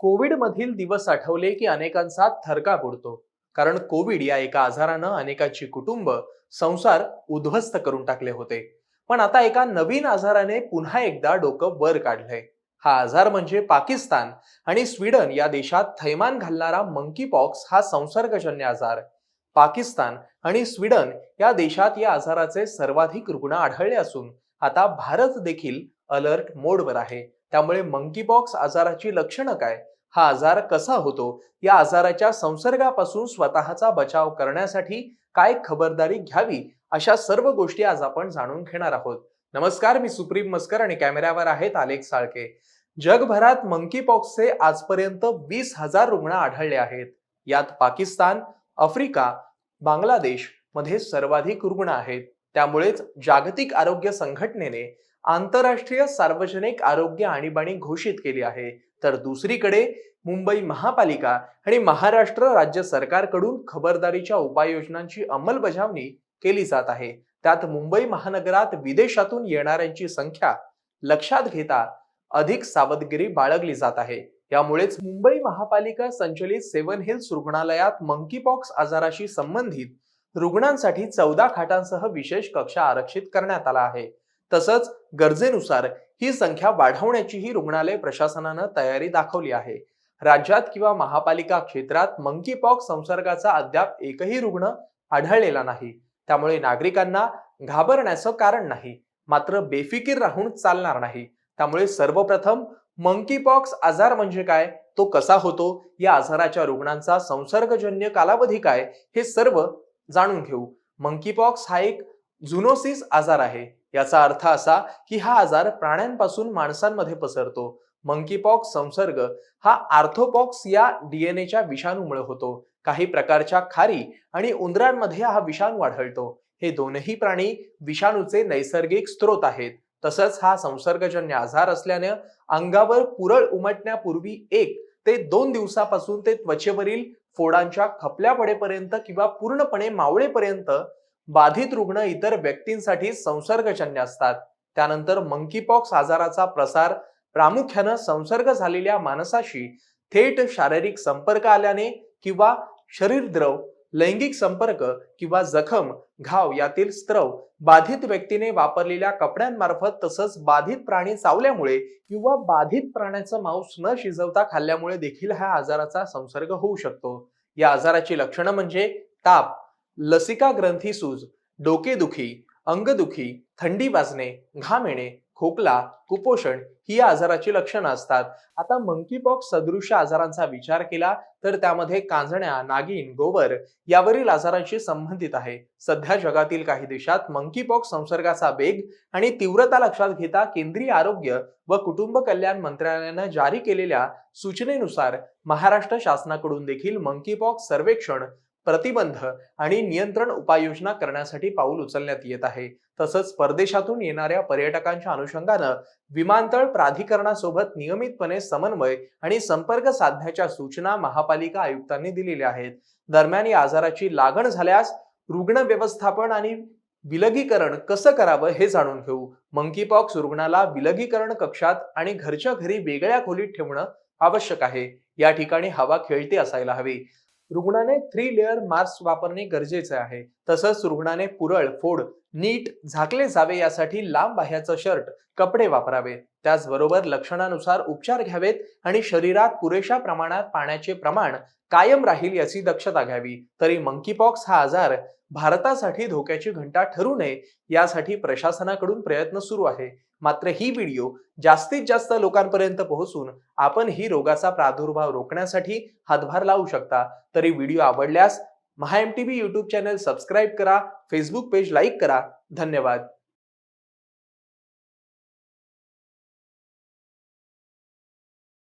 कोविडमधील दिवस आठवले की अनेकांचा थरकाप उडतो. कारण कोविड या एका आजारानं अनेकांची कुटुंब संसार उद्ध्वस्त करून टाकले होते. पण आता एका नवीन आजाराने पुन्हा एकदा डोकं वर काढलंय. हा आजार म्हणजे पाकिस्तान आणि स्वीडन या देशात थैमान घालणारा मंकी पॉक्स हा संसर्गजन्य आजार. पाकिस्तान आणि स्वीडन या देशात या आजाराचे सर्वाधिक रुग्ण आढळले असून आता भारत देखील अलर्ट मोडवर आहे. त्यामुळे मंकीपॉक्स आजाराची लक्षणं काय? हा आजार कसा होतो? या आजाराच्या संसर्गापासून स्वतःचा बचाव करण्यासाठी काय खबरदारी घ्यावी? अशा सर्व गोष्टी आज आपण जाणून घेणार आहोत. नमस्कार मी सुप्रीम मस्कर आणि कॅमेऱ्यावर आहेत आलेख साळके. जगभरात मंकीपॉक्सचे आजपर्यंत वीस हजार रुग्ण आढळले आहेत. यात पाकिस्तान आफ्रिका बांगलादेशमध्ये सर्वाधिक रुग्ण आहेत. त्यामुळेच जागतिक आरोग्य संघटनेने आंतरराष्ट्रीय सार्वजनिक आरोग्य आणीबाणी घोषित केली आहे. तर दुसरीकडे मुंबई महापालिका आणि महाराष्ट्र राज्य सरकारकडून खबरदारीच्या उपाययोजनांची अंमलबजावणी केली जात आहे. त्यात मुंबई महानगरात विदेशातून येणाऱ्यांची संख्या लक्षात घेता अधिक सावधगिरी बाळगली जात आहे. यामुळेच मुंबई महापालिका संचलित सेवन हिल्स रुग्णालयात मंकीपॉक्स आजाराशी संबंधित रुग्णांसाठी चौदा खाटांसह विशेष कक्षा आरक्षित करण्यात आला आहे. तसंच गरजेनुसार ही संख्या वाढवण्याचीही रुग्णालय प्रशासनानं तयारी दाखवली आहे. राज्यात किंवा महापालिका क्षेत्रात मंकीपॉक्स संसर्गाचा अद्याप एकही रुग्ण आढळलेला नाही. त्यामुळे नागरिकांना घाबरण्याचं कारण नाही. मात्र बेफिकीर राहून चालणार नाही. त्यामुळे सर्वप्रथम मंकीपॉक्स आजार म्हणजे काय? तो कसा होतो? या आजाराच्या रुग्णांचा संसर्गजन्य कालावधी काय? हे सर्व जाणून घेऊ. मंकीपॉक्स हा एक झुनोसिस आजार आहे. याचा अर्थ असा की हा आजार प्राण्यांपासून माणसांमध्ये पसरतो. मंकीपॉक्स संसर्ग हा आर्थोपॉक्स या डीएनएच्या विषाणूमुळे होतो. काही प्रकारच्या खारी आणि उंदरांमध्ये हा विषाणू आढळतो. हे दोनही प्राणी विषाणूचे नैसर्गिक स्रोत आहेत. तसंच हा संसर्गजन्य आजार असल्याने अंगावर पुरळ उमटण्यापूर्वी एक ते दोन दिवसापासून ते त्वचेवरील फोडांच्या खपल्या पडेपर्यंत किंवा पूर्णपणे मावळेपर्यंत बाधित रुग्ण इतर व्यक्तींसाठी संसर्गजन्य असतात. त्यानंतर मंकीपॉक्स आजाराचा प्रसार प्रामुख्यानं संसर्ग झालेल्या माणसाशी थेट शारीरिक संपर्क आल्याने किंवा शरीरद्रव लैंगिक संपर्क किंवा जखम घाव यातील स्त्रव बाधित व्यक्तीने वापरलेल्या कपड्यांमार्फत तसंच बाधित प्राणी चावल्यामुळे किंवा बाधित प्राण्याचं मांस न शिजवता खाल्ल्यामुळे देखील हा आजाराचा संसर्ग होऊ शकतो. या आजाराची लक्षणं म्हणजे ताप लसिका ग्रंथी सूज डोकेदुखी अंगदुखी थंडी वाजणे घाम येणे खोकला कुपोषण ही या आजाराची लक्षणं असतात. आता मंकीपॉक्स सदृश आजारांचा विचार केला तर त्यामध्ये कांजण्या नागिन गोवर यावरील आजारांशी संबंधित आहे. सध्या जगातील काही देशात मंकीपॉक्स संसर्गाचा वेग आणि तीव्रता लक्षात घेता केंद्रीय आरोग्य व कुटुंब कल्याण मंत्रालयानं जारी केलेल्या सूचनेनुसार महाराष्ट्र शासनाकडून देखील मंकीपॉक्स सर्वेक्षण प्रतिबंध आणि नियंत्रण उपाययोजना करण्यासाठी पाऊल उचलण्यात येत आहे. तसंच परदेशातून येणाऱ्या पर्यटकांच्या अनुषंगानं विमानतळ प्राधिकरणासोबत नियमितपणे समन्वय आणि संपर्क साधण्याच्या सूचना महापालिका आयुक्तांनी दिलेल्या आहेत. दरम्यान या आजाराची लागण झाल्यास रुग्ण व्यवस्थापन आणि विलगीकरण कसं करावं हे जाणून घेऊ. मंकीपॉक्स रुग्णाला विलगीकरण कक्षात आणि घरच्या घरी वेगळ्या खोलीत ठेवणं आवश्यक आहे. या ठिकाणी हवा खेळती असायला हवी. रुग्णाने थ्री लेअर मास्क वापरणे गरजेचे आहे. तसंच रुग्णाने पुरळ फोड नीट झाकले जावे यासाठी लांब बाह्याचं शर्ट कपडे वापरावे. त्याचबरोबर लक्षणानुसार उपचार घ्यावेत आणि शरीरात पुरेशा प्रमाणात पाण्याचे प्रमाण कायम राहील याची दक्षता घ्यावी. तरी मंकीपॉक्स हा आजार भारतासाठी धोक्याची घंटा ठरू नये यासाठी प्रशासनाकडून प्रयत्न सुरू आहे. मात्र ही व्हिडिओ जास्तीत जास्त लोकांपर्यंत पोहोचून आपण ही रोगाचा प्रादुर्भाव रोखण्यासाठी हातभार लावू शकता. तरी व्हिडिओ आवडल्यास Maha M T V YouTube channel subscribe करा फेसबुक पेज लाईक करा। धन्यवाद।